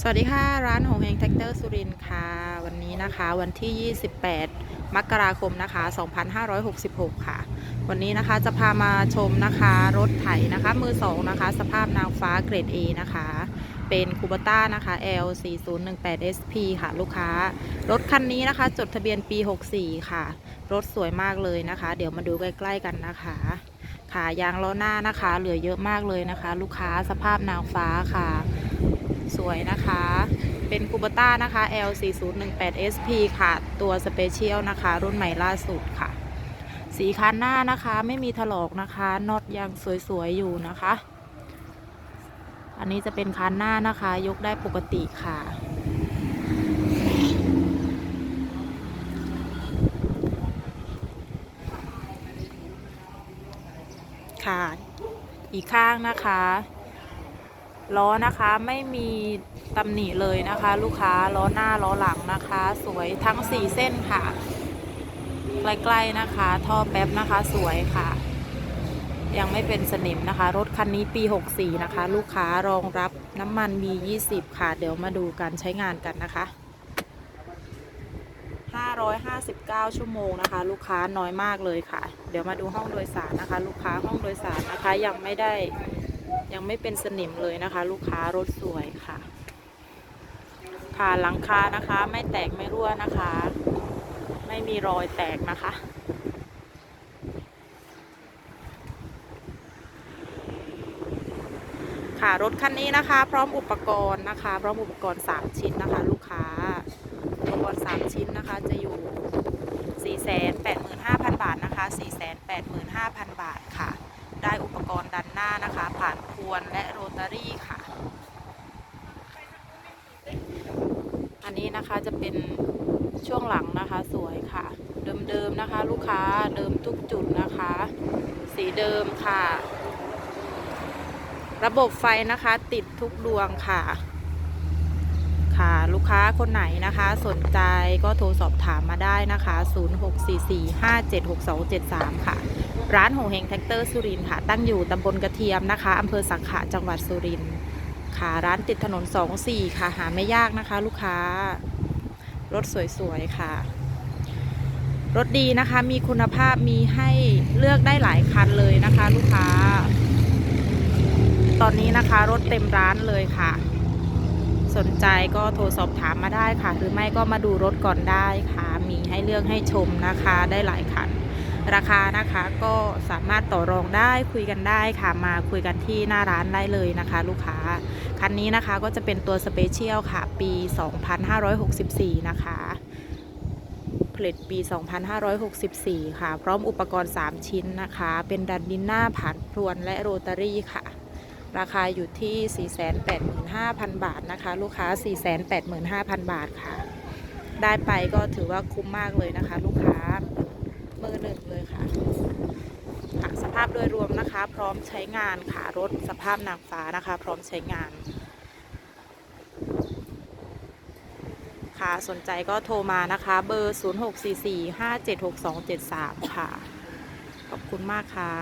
สวัสดีค่ะ ร้านหงเฮงแท็กเตอร์สุรินทร์ค่ะ วันนี้นะคะวันที่ 28 มกราคมนะคะ 2566 ค่ะ วันนี้นะคะจะพามาชมนะคะรถไถนะคะมือสองนะคะ สภาพนางฟ้าเกรด A นะคะ เป็นคูบต้านะคะ L 4018 SP ค่ะ ลูกค้า รถคันนี้นะคะ จดทะเบียนปี 64 ค่ะ รถสวยมากเลยนะคะ เดี๋ยวมาดูใกล้ ๆ กันนะคะค่ะยางล้อหน้านะคะ เหลือเยอะมากเลยนะคะ ลูกค้าสภาพนางฟ้าค่ะ สวยนะคะ เป็นคูบต้านะคะ L 4018 SP ค่ะ ตัวสเปเชียลนะคะ รุ่นใหม่ล่าสุดค่ะ สีคันหน้านะคะไม่มีถลอกนะคะน็อตยังสวยๆอยู่นะคะ อันนี้จะเป็นคันหน้านะคะ ยกได้ปกติค่ะค่ะ อีกข้างนะคะ ล้อนะคะไม่มีตำหนิเลยนะคะ ลูกค้าล้อหน้าล้อหลังนะคะ สวยทั้ง 4 เส้นค่ะ ใกล้ๆนะคะ ท่อแป๊บนะคะสวยค่ะ ยังไม่เป็นสนิมนะคะ รถคันนี้ปี 64 นะคะ ลูกค้ารองรับน้ำมันมี20 ค่ะ เดี๋ยวมาดูการใช้งานกันนะคะ 559 ชั่วโมงนะคะ ลูกค้าน้อยมากเลยค่ะ เดี๋ยวมาดูห้องโดยสารนะคะ ลูกค้าห้องโดยสารนะคะยังไม่ได้ ยังไม่เป็นสนิมเลยนะคะ ลูกค้ารถสวยค่ะ ค่ะหลังคานะคะ ไม่แตกไม่รั่วนะคะ ไม่มีรอยแตกนะคะค่ะรถคันนี้นะคะ พร้อมอุปกรณ์นะคะ พร้อมอุปกรณ์ 3 ชิ้นนะคะ ลูกค้า อุปกรณ์ 3 ชิ้นนะคะ จะอยู่ 485,000 บาทนะคะ 485,000 บาทค่ะ ได้อุปกรณ์ดันหน้า นะควนและโรตารี่ค่ะ อันนี้นะคะจะเป็นช่วงหลังนะคะสวยค่ะ เดิมๆนะคะ ลูกค้าเดิมทุกจุดนะคะ สีเดิมค่ะ ระบบไฟนะคะติดทุกดวงค่ะ ค่ะลูกค้าคนไหนนะคะ สนใจก็โทรสอบถามมาได้นะคะ 0644576273 ค่ะ ร้านหงเฮงแท็กเตอร์สุรินค่ะ ตั้งอยู่ตำบลกระเทียมนะคะอำเภอสังขะจังหวัดสุรินทร์ค่ะ ร้านติดถนน 24 ค่ะ หาไม่ยากนะคะ ลูกค้า รถสวยๆค่ะ รถดีนะคะ มีคุณภาพมีให้เลือกได้หลายคันเลยนะคะ ลูกค้า ตอนนี้นะคะ รถเต็มร้านเลยค่ะ สนใจก็โทรสอบถามมาได้ค่ะ หรือไม่ก็มาดูรถก่อนได้ค่ะ มีให้เลือกให้ชมนะคะ ได้หลายคัน ราคานะคะก็สามารถต่อรองได้คุยกันได้ค่ะมาคุยกันที่หน้าร้านได้เลยนะคะ ลูกค้า คันนี้นะคะก็จะเป็นตัวสเปเชียลค่ะ ปี 2564 นะคะ ผลิตปี 2564 ค่ะ พร้อมอุปกรณ์ 3 ชิ้นนะคะ เป็นดันดินหน้าผ่านพรวนและโรตารี่ค่ะราคาอยู่ที่ 485,000 บาทนะคะ ลูกค้า 485,000 บาทค่ะ ได้ไปก็ถือว่าคุ้มมากเลยนะคะ ลูกค้ามือหนึ่ง ภาพโดยรวมนะคะ พร้อมใช้งานค่ะรถสภาพนางฟ้านะคะ พร้อมใช้งาน ค่ะสนใจก็โทรมานะคะ เบอร์ 0644576273 ค่ะ ขอบคุณมากค่ะ